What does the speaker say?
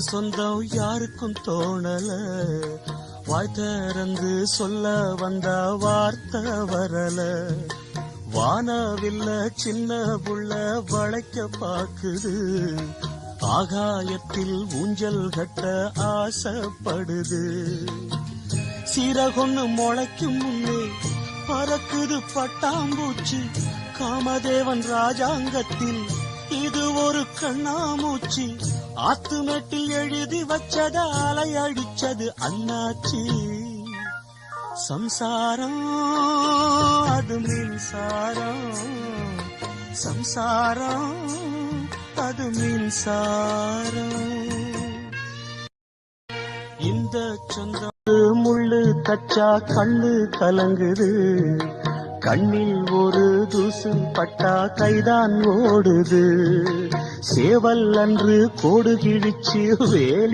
சொந்தம் யாருக்கும் தோணல. வாய் திறந்து சொல்ல வந்த வார்த்தை வரல. வானவில்ல சின்ன புள்ள வளைக்க பாக்குது. ஆகாயத்தில் ஊஞ்சல் கட்ட ஆசைப்படுது. சீரகொன்னு முளைக்கும் முன்னே பறக்குது பட்டாம்பூச்சி. காமதேவன் ராஜாங்கத்தில் இது ஒரு கண்ணாமூச்சி. ஆத்துமேட்டில் எழுதி வச்சது அலை அடிச்சது அண்ணாச்சி. சம்சாரம் அது மின்சாரம். சம்சாரம் அது மின்சாரம். இந்த சொந்த முள்ளு கச்சா கண்ணு கலங்குது. கண்ணில் ஒரு தூசு பட்டா கைதான் ஓடுது. சேவல் அன்று கோடு கிழிச்சு வேலி